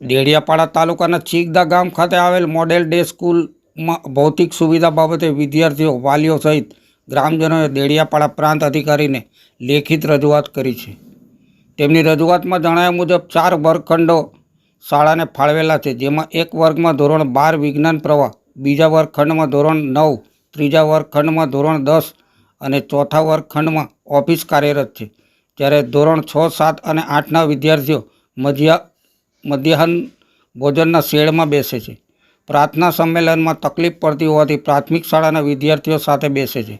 ડેડિયાપાડા તાલુકાના ચીકદા ગામ ખાતે આવેલ મોડેલ ડે સ્કૂલમાં ભૌતિક સુવિધા બાબતે વિદ્યાર્થીઓ વાલીઓ સહિત ગ્રામજનોએ ડેડિયાપાડા પ્રાંત અધિકારીને લેખિત રજૂઆત કરી છે. તેમની રજૂઆતમાં જણાવ્યા મુજબ ચાર વર્ગખંડો શાળાને ફાળવેલા છે, જેમાં એક વર્ગમાં ધોરણ બાર વિજ્ઞાન પ્રવાહ, બીજા વર્ગખંડમાં ધોરણ નવ, ત્રીજા વર્ગખંડમાં ધોરણ દસ અને ચોથા વર્ગખંડમાં ઓફિસ કાર્યરત છે. જ્યારે ધોરણ છ, સાત અને આઠના વિદ્યાર્થીઓ મધ્યા મધ્યાહન ભોજનના શેડમાં બેસે છે. પ્રાર્થના સંમેલનમાં તકલીફ પડતી હોવાથી પ્રાથમિક શાળાના વિદ્યાર્થીઓ સાથે બેસે છે.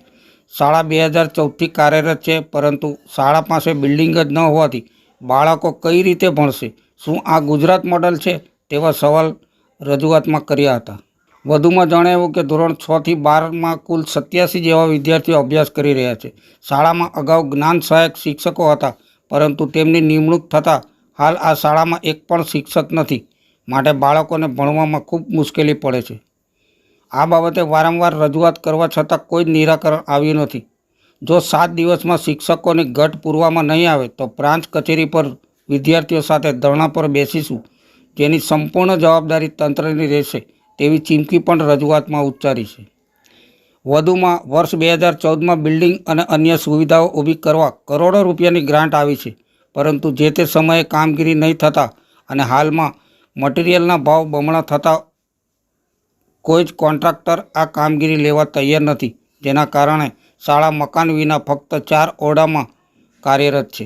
શાળા બે હજાર ચૌદથી કાર્યરત છે, પરંતુ શાળા પાસે બિલ્ડિંગ જ ન હોવાથી બાળકો કઈ રીતે ભણશે, શું આ ગુજરાત મોડલ છે તેવા સવાલ રજૂઆતમાં કર્યા હતા. વધુમાં જણાવ્યું કે ધોરણ છથી બારમાં કુલ સત્યાસી જેવા વિદ્યાર્થીઓ અભ્યાસ કરી રહ્યા છે. શાળામાં અગાઉ જ્ઞાન સહાયક શિક્ષકો હતા, પરંતુ તેમની નિમણૂક થતાં હાલ આ શાળામાં એક પણ શિક્ષક નથી. માટે બાળકોને ભણવામાં ખૂબ મુશ્કેલી પડે છે. આ બાબતે વારંવાર રજૂઆત કરવા છતાં કોઈ જ નિરાકરણ આવ્યું નથી. જો સાત દિવસમાં શિક્ષકોની ઘટ પૂરવામાં નહીં આવે, તો પ્રાંત કચેરી પર વિદ્યાર્થીઓ સાથે ધરણા પર બેસીશું. જેની સંપૂર્ણ જવાબદારી તંત્રની રહેશે, તેવી ચીમકી પણ રજૂઆતમાં ઉચ્ચારી છે. વધુમાં, વર્ષ બે હજાર ચૌદમાં બિલ્ડિંગ અને અન્ય સુવિધાઓ ઊભી કરવા કરોડો રૂપિયાની ગ્રાન્ટ આવી છે. પરંતુ જે તે સમયે કામગીરી નહીં થતાં અને હાલમાં મટીરિયલના ભાવ બમણા થતાં કોઈ જ કોન્ટ્રાક્ટર આ કામગીરી લેવા તૈયાર નથી, જેના કારણે શાળા મકાન વિના ફક્ત ચાર ઓરડામાં કાર્યરત છે.